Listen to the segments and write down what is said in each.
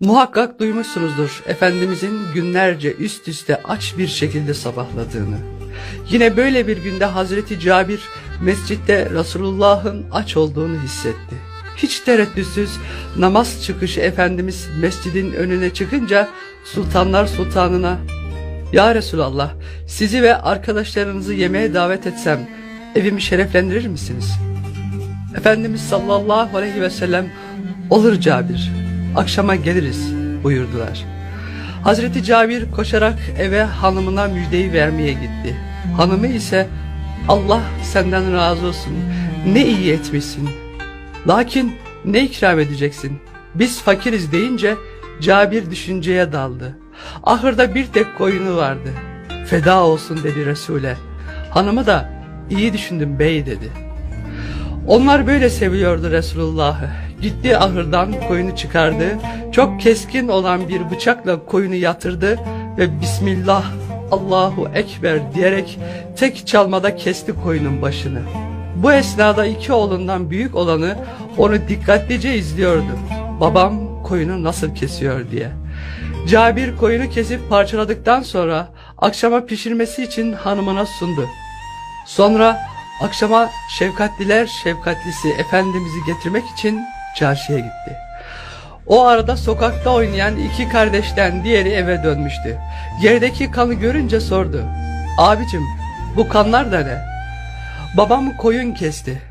Muhakkak duymuşsunuzdur Efendimizin günlerce üst üste aç bir şekilde sabahladığını. Yine böyle bir günde Hazreti Cabir mescitte Resulullah'ın aç olduğunu hissetti. Hiç tereddütsüz namaz çıkışı Efendimiz mescidin önüne çıkınca Sultanlar Sultanına Ya Resulallah sizi ve arkadaşlarınızı yemeğe davet etsem evimi şereflendirir misiniz? Efendimiz sallallahu aleyhi ve sellem olur Cabir akşama geliriz buyurdular. Hazreti Cabir koşarak eve hanımına müjdeyi vermeye gitti. Hanımı ise Allah senden razı olsun ne iyi etmişsin. Lakin ne ikram edeceksin? Biz fakiriz deyince Cabir düşünceye daldı. Ahırda bir tek koyunu vardı. Feda olsun dedi Resul'e. Hanımı da iyi düşündüm bey dedi. Onlar böyle seviyordu Resulullah'ı. Gitti ahırdan koyunu çıkardı. Çok keskin olan bir bıçakla koyunu yatırdı ve Bismillah Allahu Ekber diyerek tek çalmada kesti koyunun başını. Bu esnada iki oğlundan büyük olanı onu dikkatlice izliyordu. Babam koyunu nasıl kesiyor diye. Cabir koyunu kesip parçaladıktan sonra akşama pişirmesi için hanımına sundu. Sonra akşama şefkatliler şefkatlisi Efendimiz'i getirmek için çarşıya gitti. O arada sokakta oynayan iki kardeşten diğeri eve dönmüştü. Yerdeki kanı görünce sordu. Abicim bu kanlar da ne? Babam koyun kesti.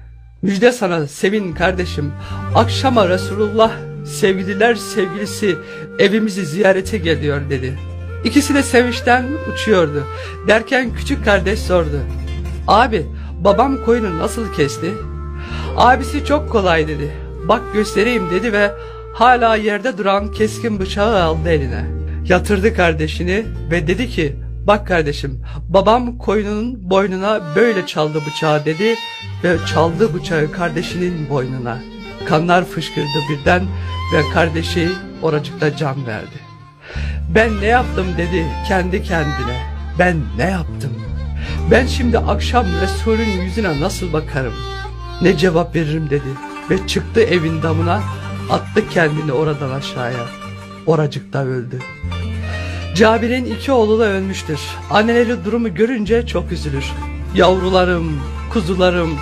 Müjde sana sevin kardeşim. Akşama Resulullah sevgililer sevgilisi evimizi ziyarete geliyor dedi. İkisi de sevinçten uçuyordu. Derken küçük kardeş sordu. Abi babam koyunu nasıl kesti? Abisi çok kolay dedi. Bak göstereyim dedi ve hala yerde duran keskin bıçağı aldı eline. Yatırdı kardeşini ve dedi ki bak kardeşim babam koyunun boynuna böyle çaldı bıçağı dedi ve çaldı bıçağı kardeşinin boynuna. Kanlar fışkırdı birden ve kardeşi oracıkta can verdi. Ben ne yaptım dedi kendi kendine. Ben ne yaptım? Ben şimdi akşam Resulün yüzüne nasıl bakarım? Ne cevap veririm dedi ve çıktı evin damına attı kendini oradan aşağıya. Oracıkta öldü. Cabir'in iki oğlu da ölmüştür. Anneleri durumu görünce çok üzülür. Yavrularım, kuzularım,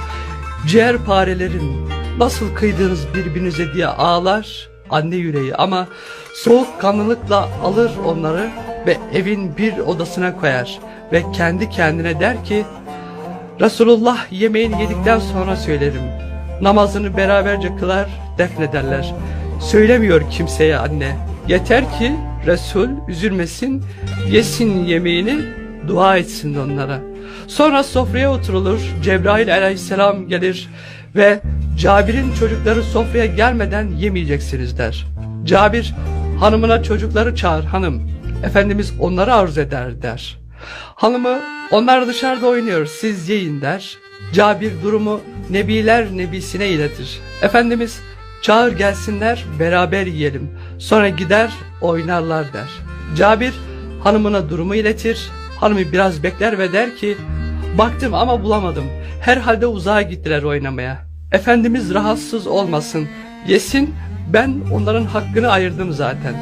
ciğerparelerim nasıl kıydınız birbirinize diye ağlar anne yüreği ama soğuk kanlılıkla alır onları ve evin bir odasına koyar ve kendi kendine der ki Resulullah yemeğini yedikten sonra söylerim. Namazını beraberce kılar, defnederler. Söylemiyor kimseye anne. Yeter ki Resul üzülmesin, yesin yemeğini, dua etsin onlara. Sonra sofraya oturulur, Cebrail aleyhisselam gelir ve Cabir'in çocukları sofraya gelmeden yemeyeceksiniz der. Cabir hanımına çocukları çağır hanım. Efendimiz onları arzu eder der. Hanımı onlar dışarıda oynuyor siz yiyin der. Cabir durumu nebiler nebisine iletir. Efendimiz çağır gelsinler beraber yiyelim. Sonra gider oynarlar der. Cabir hanımına durumu iletir. Hanımı biraz bekler ve der ki baktım ama bulamadım. Herhalde uzağa gittiler oynamaya. Efendimiz rahatsız olmasın. Yesin ben onların hakkını ayırdım zaten.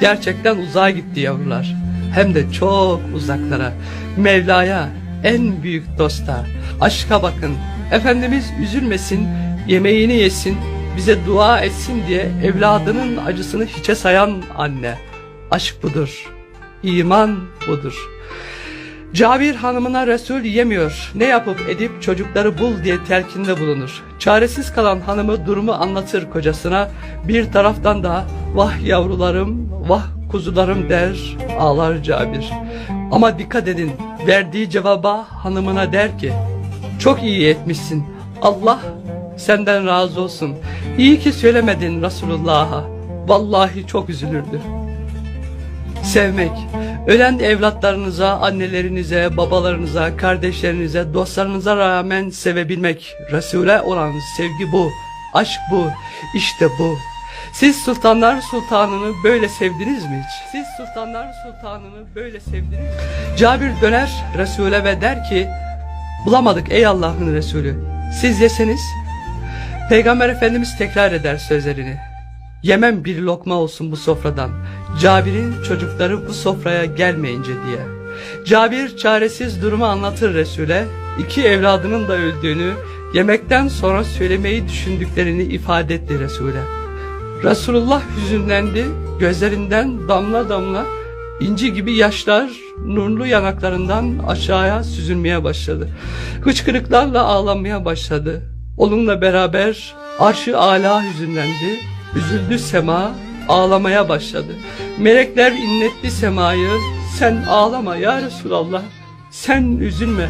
Gerçekten uzağa gitti yavrular. Hem de çok uzaklara. Mevla'ya, en büyük dosta. Aşka bakın. Efendimiz üzülmesin, yemeğini yesin, bize dua etsin diye evladının acısını hiçe sayan anne. Aşk budur. İman budur. Cabir hanımına Resul yemiyor. Ne yapıp edip çocukları bul diye telkinde bulunur. Çaresiz kalan hanımı durumu anlatır kocasına. Bir taraftan da vah yavrularım, vah kuzularım der ağlar Cabir. Ama dikkat edin verdiği cevaba hanımına der ki çok iyi etmişsin. Allah senden razı olsun. İyi ki söylemedin Resulullah'a. Vallahi çok üzülürdü. Sevmek, ölen evlatlarınıza, annelerinize, babalarınıza, kardeşlerinize, dostlarınıza rağmen sevebilmek. Resul'e olan sevgi bu, aşk bu, işte bu. Siz sultanlar sultanını böyle sevdiniz mi hiç? Siz sultanlar sultanını böyle sevdiniz mi? Cabir döner Resul'e ve der ki, bulamadık ey Allah'ın Resulü. Siz yeseniz. Peygamber Efendimiz tekrar eder sözlerini. Yemem bir lokma olsun bu sofradan. Cabir'in çocukları bu sofraya gelmeyince diye. Cabir çaresiz durumu anlatır Resul'e. İki evladının da öldüğünü, yemekten sonra söylemeyi düşündüklerini ifade etti Resul'e. Resulullah hüzünlendi, gözlerinden damla damla inci gibi yaşlar nurlu yanaklarından aşağıya süzülmeye başladı. Hıçkırıklarla ağlamaya başladı. Onunla beraber arşı ala hüzünlendi, üzüldü sema, ağlamaya başladı. Melekler inletti semayı, sen ağlama ya Resulallah, sen üzülme,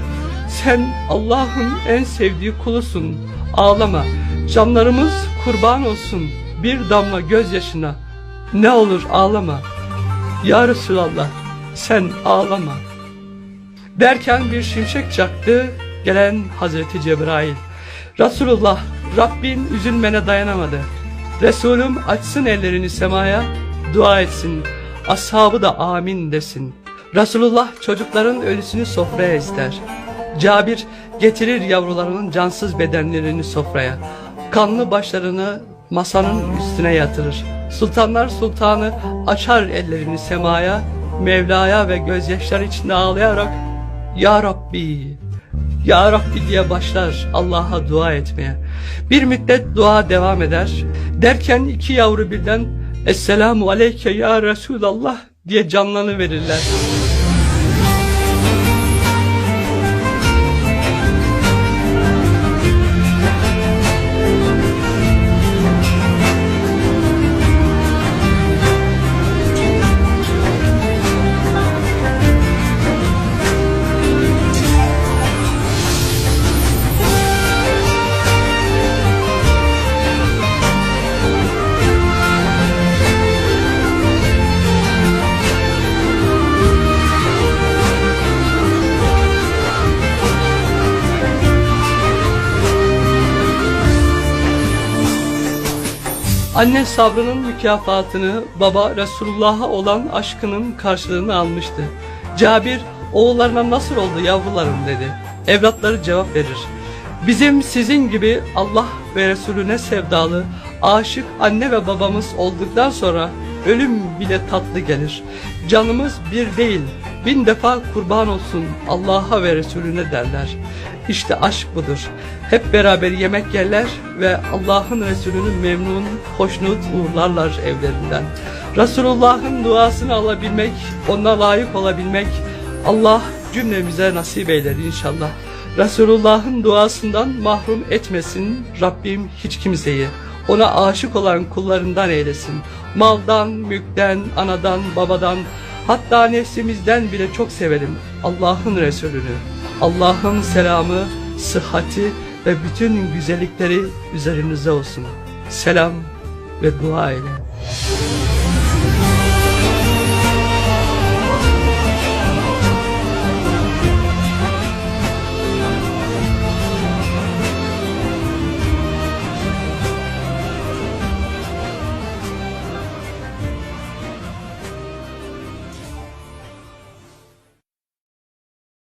sen Allah'ın en sevdiği kulusun, ağlama, canlarımız kurban olsun bir damla gözyaşına, ne olur ağlama, ya Resulallah sen ağlama. Derken bir şimşek çaktı, gelen Hazreti Cebrail. Resulullah Rabbin üzülmene dayanamadı. Resulüm açsın ellerini semaya, dua etsin, ashabı da amin desin. Resulullah çocukların ölüsünü sofraya ister. Cabir getirir yavrularının cansız bedenlerini sofraya. Kanlı başlarını masanın üstüne yatırır. Sultanlar sultanı açar ellerini semaya, Mevla'ya ve gözyaşları içinde ağlayarak Ya Rabbi, Ya Rabbi diye başlar Allah'a dua etmeye. Bir müddet dua devam eder. Derken iki yavru birden Esselamu aleyke ya Resulallah diye canlanı verirler. Anne sabrının mükafatını, baba Resulullah'a olan aşkının karşılığını almıştı. Cabir, oğullarına nasıl oldu yavrularım dedi. Evlatları cevap verir. Bizim sizin gibi Allah ve Resulüne sevdalı, aşık anne ve babamız olduktan sonra ölüm bile tatlı gelir. Canımız bir değil, bin defa kurban olsun Allah'a ve Resulüne derler. İşte aşk budur. Hep beraber yemek yerler ve Allah'ın Resulünü memnun, hoşnut uğurlarlar evlerinden. Resulullah'ın duasını alabilmek, ona layık olabilmek Allah cümlemize nasip eyler inşallah. Resulullah'ın duasından mahrum etmesin Rabbim hiç kimseyi. Ona aşık olan kullarından eylesin. Maldan, mülkten, anadan, babadan, hatta nefsimizden bile çok sevelim Allah'ın Resulünü. Allah'ın selamı, sıhhati ve bütün güzellikleri üzerinize olsun. Selam ve dua ile.